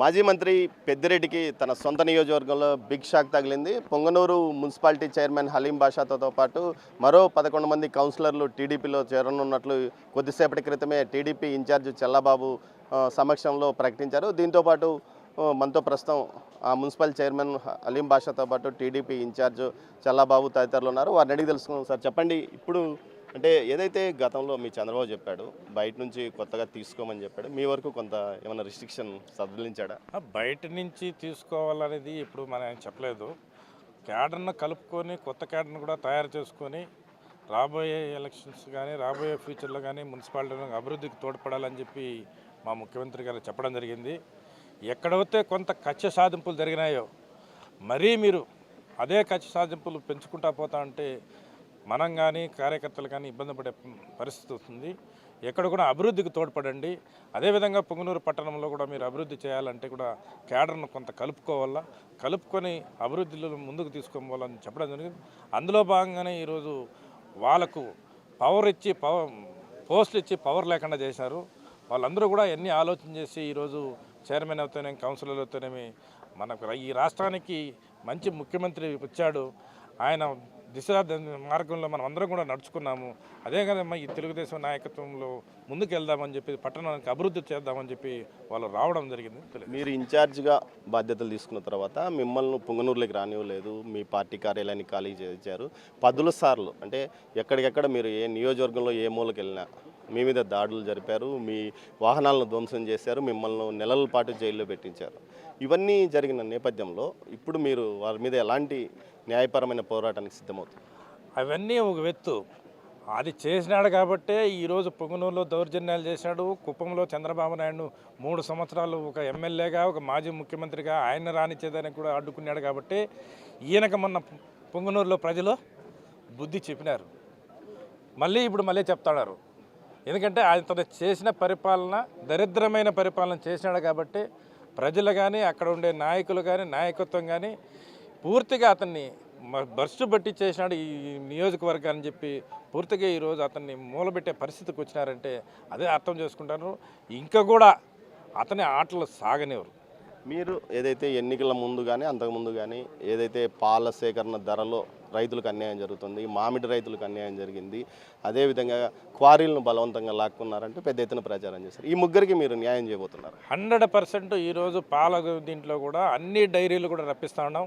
మాజీ మంత్రి పెద్దిరెడ్డికి తన సొంత నియోజకవర్గంలో బిగ్ షాక్ తగిలింది. పొంగనూరు మున్సిపాలిటీ చైర్మన్ హలీం బాషాతో పాటు మరో పదకొండు మంది కౌన్సిలర్లు టీడీపీలో చేరనున్నట్లు కొద్దిసేపటి క్రితమే టీడీపీ ఇన్ఛార్జ్ చెల్లబాబు సమక్షంలో ప్రకటించారు. దీంతోపాటు మనతో ప్రస్తుతం ఆ మున్సిపల్ చైర్మన్ అలీం బాషాతో పాటు టీడీపీ ఇన్ఛార్జ్ చల్లాబాబు తదితరులు ఉన్నారు. వారిని అడిగి తెలుసుకున్నాం సార్. చెప్పండి ఇప్పుడు అంటే ఏదైతే గతంలో మీ చంద్రబాబు చెప్పాడు బయట నుంచి కొత్తగా తీసుకోమని చెప్పాడు మీ వరకు కొంత ఏమైనా రిస్ట్రిక్షన్ సడలించాడా? ఆ, బయట నుంచి తీసుకోవాలనేది ఇప్పుడు మనం చెప్పలేదు. క్యాడర్ను కలుపుకొని కొత్త క్యాడర్ను కూడా తయారు చేసుకొని రాబోయే ఎలక్షన్స్ కానీ రాబోయే ఫ్యూచర్లో కానీ మున్సిపాలిటీ అభివృద్ధికి తోడ్పడాలని చెప్పి మా ముఖ్యమంత్రి గారు చెప్పడం జరిగింది. ఎక్కడైతే కొంత కక్ష సాధింపులు జరిగినాయో మరీ మీరు అదే కక్ష సాధింపులు పెంచుకుంటా పోతా ఉంటే మనం కానీ కార్యకర్తలు కానీ ఇబ్బంది పడే పరిస్థితి వస్తుంది. ఎక్కడ కూడా అభివృద్ధికి తోడ్పడండి. అదేవిధంగా పొంగునూరు పట్టణంలో కూడా మీరు అభివృద్ధి చేయాలంటే కూడా క్యాడర్ను కొంత కలుపుకోవాలా. కలుపుకొని అభివృద్ధిలో ముందుకు తీసుకోవాలని చెప్పడం జరిగింది. అందులో భాగంగానే ఈరోజు వాళ్ళకు పవర్ ఇచ్చి పవర్ పోస్టులు ఇచ్చి పవర్ లేకుండా చేశారు. వాళ్ళందరూ కూడా ఎన్ని ఆలోచన చేసి ఈరోజు చైర్మన్ అవుతానేమి కౌన్సిలర్ అవుతానేమి మనకు ఈ రాష్ట్రానికి మంచి ముఖ్యమంత్రి వచ్చాడు. ఆయన దిశ మార్గంలో మనం అందరం కూడా నడుచుకున్నాము. అదే కదమ్మా ఈ తెలుగుదేశం నాయకత్వంలో ముందుకు వెళ్దామని చెప్పి పట్టణానికి అభివృద్ధి చేద్దామని చెప్పి వాళ్ళు రావడం జరిగింది. మీరు ఇన్ఛార్జ్గా బాధ్యతలు తీసుకున్న తర్వాత మిమ్మల్ని పుంగనూరులోకి రానివ్వలేదు మీ పార్టీ కార్యాలయాన్ని ఖాళీ చేశారు. పదుల సార్లు అంటే ఎక్కడికెక్కడ మీరు ఏ నియోజకవర్గంలో ఏ మూలకి వెళ్ళినా మీ మీద దాడులు జరిపారు మీ వాహనాలను ధ్వంసం చేశారు మిమ్మల్ని నెలల పాటు జైల్లో పెట్టించారు. ఇవన్నీ జరిగిన నేపథ్యంలో ఇప్పుడు మీరు వారి మీద ఎలాంటి న్యాయపరమైన పోరాటానికి సిద్ధమవుతుంది. అవన్నీ ఒక వెత్తు అది చేసినాడు కాబట్టే ఈరోజు పొంగనూరులో దౌర్జన్యాలు చేశాడు కుప్పంలో చంద్రబాబు నాయుడు మూడు సంవత్సరాలు ఒక ఎమ్మెల్యేగా ఒక మాజీ ముఖ్యమంత్రిగా ఆయన రానిచ్చేదానికి కూడా అడ్డుకున్నాడు కాబట్టి ఈయనకు మొన్న పొంగనూరులో ప్రజలు బుద్ధి చెప్పినారు. మళ్ళీ ఇప్పుడు మళ్ళీ చెప్తాడారు ఎందుకంటే ఆయన చేసిన పరిపాలన దరిద్రమైన పరిపాలన చేసినాడు కాబట్టి ప్రజలు కానీ అక్కడ ఉండే నాయకులు కానీ నాయకత్వం కానీ పూర్తిగా అతన్ని బస్సు బట్టి చేసినాడు ఈ నియోజకవర్గాన్ని చెప్పి పూర్తిగా ఈరోజు అతన్ని మూలబెట్టే పరిస్థితికి వచ్చినారంటే అదే అర్థం చేసుకుంటారు. ఇంకా కూడా అతని ఆటలు సాగనివ్వరు. మీరు ఏదైతే ఎన్నికల ముందు కానీ అంతకుముందు కానీ ఏదైతే పాల సేకరణ ధరలో రైతులకు అన్యాయం జరుగుతుంది మామిడి రైతులకు అన్యాయం జరిగింది అదేవిధంగా క్వారీలను బలవంతంగా లాక్కున్నారంటే పెద్ద ఎత్తున ప్రచారం చేశారు. ఈ ముగ్గురికి మీరు న్యాయం చేయబోతున్నారు. హండ్రెడ్ పర్సెంట్ ఈరోజు పాల దీంట్లో కూడా అన్ని డైరీలు కూడా రప్పిస్తా ఉన్నాం.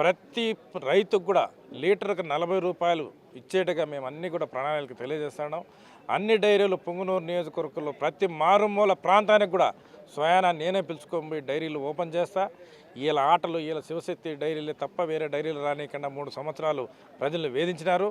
ప్రతి రైతుకు కూడా లీటర్కి నలభై రూపాయలు ఇచ్చేట్టుగా మేము అన్ని కూడా ప్రణాళికలకు తెలియజేస్తున్నాం. అన్ని డైరీలు పొంగునూరు నియోజకవర్గంలో ప్రతి మారుమూల ప్రాంతానికి కూడా స్వయానా నేనే పిలుచుకొని డైరీలు ఓపెన్ చేస్తా. వీళ్ళ ఆటలు వీళ్ళ శివశక్తి డైరీలే తప్ప వేరే డైరీలు రానియకుండా మూడు సంవత్సరాలు ప్రజలు వేధించినారు.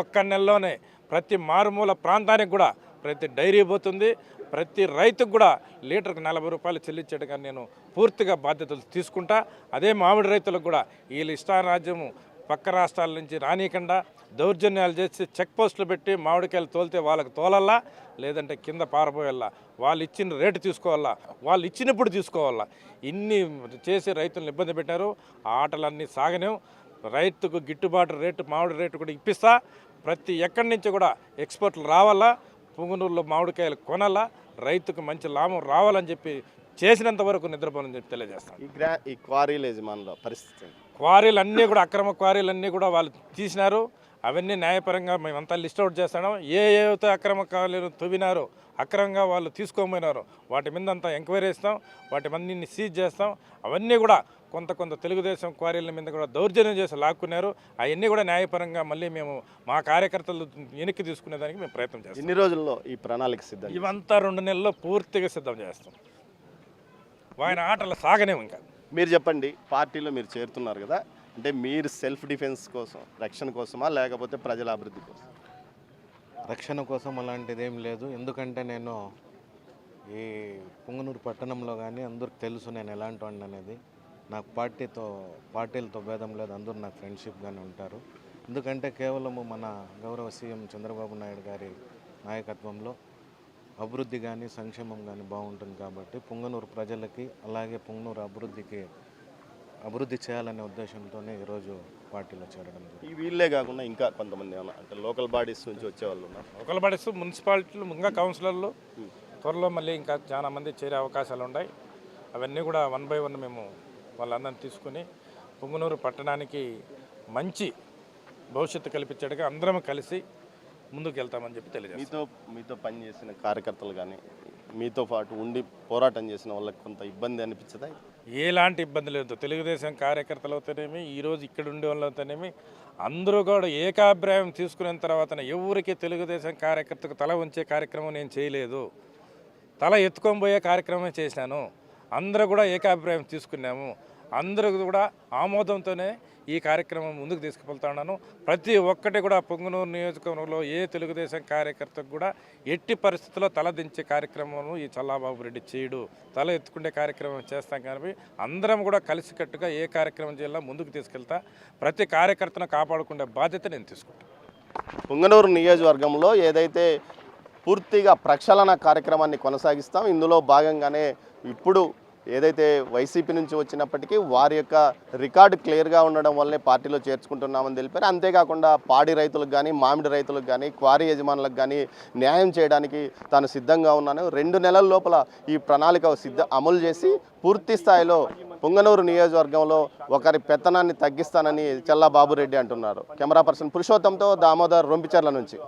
ఒక్క నెలలోనే ప్రతి మారుమూల ప్రాంతానికి కూడా ప్రతి డైరీ పోతుంది. ప్రతి రైతుకు కూడా లీటర్కి నలభై రూపాయలు చెల్లించేట్టుగా నేను పూర్తిగా బాధ్యతలు తీసుకుంటా. అదే మామిడి రైతులకు కూడా వీళ్ళ ఇష్టారాజ్యము పక్క రాష్ట్రాల నుంచి రానియకుండా దౌర్జన్యాలు చేసి చెక్ పోస్టులు పెట్టి మామిడికాయలు తోలితే వాళ్ళకి తోలల్లా లేదంటే కింద పారపోయేలా వాళ్ళు ఇచ్చిన రేటు తీసుకోవాలా? వాళ్ళు ఇచ్చినప్పుడు తీసుకోవాలా? ఇన్ని చేసి రైతులను ఇబ్బంది పెట్టారు. ఆ ఆటలన్నీ సాగనేవు. రైతుకు గిట్టుబాటు రేటు మామిడి రేటు కూడా ఇప్పిస్తా. ప్రతి ఎక్కడి నుంచి కూడా ఎక్స్పోర్ట్లు రావాలా? పుంగనూరులో మామిడికాయలు కొనాలా? రైతుకు మంచి లాభం రావాలని చెప్పి చేసినంత వరకు నిద్రపోనని చెప్పి తెలియజేస్తాను. ఈ గ్రా ఈ క్వారీల యజమానుల పరిస్థితి? క్వారీలు అన్నీ కూడా అక్రమ క్వారీలు అన్నీ కూడా వాళ్ళు తీసినారు. అవన్నీ న్యాయపరంగా మేమంతా లిస్ట్ అవుట్ చేస్తాం ఏ ఏవైతే అక్రమ క్వారీలు తవ్వినారో అక్రమంగా వాళ్ళు తీసుకోమైనారో వాటి మీద అంతా ఎంక్వైరీ ఇస్తాం వాటి మందిని సీజ్ చేస్తాం. అవన్నీ కూడా కొంత కొంత తెలుగుదేశం క్వారీల మీద కూడా దౌర్జన్యం చేసి లాక్కున్నారు. అవన్నీ కూడా న్యాయపరంగా మళ్ళీ మేము మా కార్యకర్తలు వెనక్కి తీసుకునేదానికి మేము ప్రయత్నం చేస్తాం. ఎన్ని రోజుల్లో ఈ ప్రణాళిక సిద్ధం? ఇవంతా రెండు నెలల్లో పూర్తిగా సిద్ధం చేస్తాం. ఆయన ఆటలు సాగనేము ఇంకా. మీరు చెప్పండి పార్టీలో మీరు చేరుతున్నారు కదా అంటే మీరు సెల్ఫ్ డిఫెన్స్ కోసం రక్షణ కోసమా లేకపోతే ప్రజల అభివృద్ధి కోసం? రక్షణ కోసం అలాంటిది ఏం లేదు. ఎందుకంటే నేను ఈ పుంగనూరు పట్టణంలో కానీ అందరికి తెలుసు నేను ఎలాంటి వాడిని అనేది. నాకు పార్టీతో పార్టీలతో భేదం లేదు. అందరూ నాకు ఫ్రెండ్షిప్గానే ఉంటారు. ఎందుకంటే కేవలము మన గౌరవ సీఎం చంద్రబాబు నాయుడు గారి నాయకత్వంలో అభివృద్ధి కానీ సంక్షేమం కానీ బాగుంటుంది కాబట్టి పుంగనూరు ప్రజలకి అలాగే పుంగనూరు అభివృద్ధికి అభివృద్ధి చేయాలనే ఉద్దేశంతోనే ఈరోజు పార్టీలో చేరడం జరిగింది. ఈ వీళ్ళే కాకుండా ఇంకా కొంతమంది ఏమన్నా అంటే లోకల్ బాడీస్ నుంచి వచ్చే వాళ్ళు ఉన్నారు. ఒకళ్ళు పడిస్తూ మున్సిపాలిటీలు ఇంకా కౌన్సిలర్లు త్వరలో మళ్ళీ ఇంకా చాలా మంది చేరే అవకాశాలు ఉన్నాయి. అవన్నీ కూడా వన్ బై వన్ మేము వాళ్ళందరిని తీసుకుని పుంగనూరు పట్టణానికి మంచి భవిష్యత్తు కల్పించేట్టుగా అందరం కలిసి ముందుకు వెళ్తామని చెప్పి తెలియజేస్తాం. మీతో మీతో పనిచేసిన కార్యకర్తలు కానీ మీతో పాటు ఉండి పోరాటం చేసిన వాళ్ళకి కొంత ఇబ్బంది అనిపించదా? ఎలాంటి ఇబ్బంది లేదు. తెలుగుదేశం కార్యకర్తలు అవుతానేమి ఈరోజు ఇక్కడ ఉండే వాళ్ళు అవుతానేమి అందరూ కూడా ఏకాభిప్రాయం తీసుకున్న తర్వాత ఎవరికి తెలుగుదేశం కార్యకర్తకు తల ఉంచే కార్యక్రమం నేను చేయలేదు. తల ఎత్తుకొని పోయే కార్యక్రమం చేశాను. అందరూ కూడా ఏకాభిప్రాయం తీసుకున్నాము. అందరూ కూడా ఆమోదంతోనే ఈ కార్యక్రమం ముందుకు తీసుకువెళ్తా ఉన్నాను. ప్రతి ఒక్కటి కూడా పొంగునూరు నియోజకవర్గంలో ఏ తెలుగుదేశం కార్యకర్తకు కూడా ఎట్టి పరిస్థితుల్లో తలదించే కార్యక్రమం ఈ చల్లాబాబు రెడ్డి చేయడు. తల ఎత్తుకునే కార్యక్రమం చేస్తాం కానీ అందరం కూడా కలిసికట్టుగా ఏ కార్యక్రమం చేయాలో ముందుకు తీసుకెళ్తా. ప్రతి కార్యకర్తను కాపాడుకునే బాధ్యత నేను తీసుకుంటాను పుంగనూరు నియోజకవర్గంలో ఏదైతే పూర్తిగా ప్రక్షాళన కార్యక్రమాన్ని కొనసాగిస్తాం ఇందులో భాగంగానే ఇప్పుడు ఏదైతే వైసీపీ నుంచి వచ్చినప్పటికీ వారి యొక్క రికార్డు క్లియర్గా ఉండడం వల్లే పార్టీలో చేర్చుకుంటున్నామని తెలిపారు. అంతేకాకుండా పాడి రైతులకు కానీ మామిడి రైతులకు కానీ క్వారీ యజమానులకు కానీ న్యాయం చేయడానికి తాను సిద్ధంగా ఉన్నాను. రెండు నెలల లోపల ఈ ప్రణాళిక సిద్ధ అమలు చేసి పూర్తి స్థాయిలో పుంగనూరు నియోజకవర్గంలో ఒకరి పెత్తనాన్ని తగ్గిస్తానని చల్లా రెడ్డి అంటున్నారు. కెమెరా పర్సన్ పురుషోత్తంతో దామోదర్ రొంపిచర్ల నుంచి.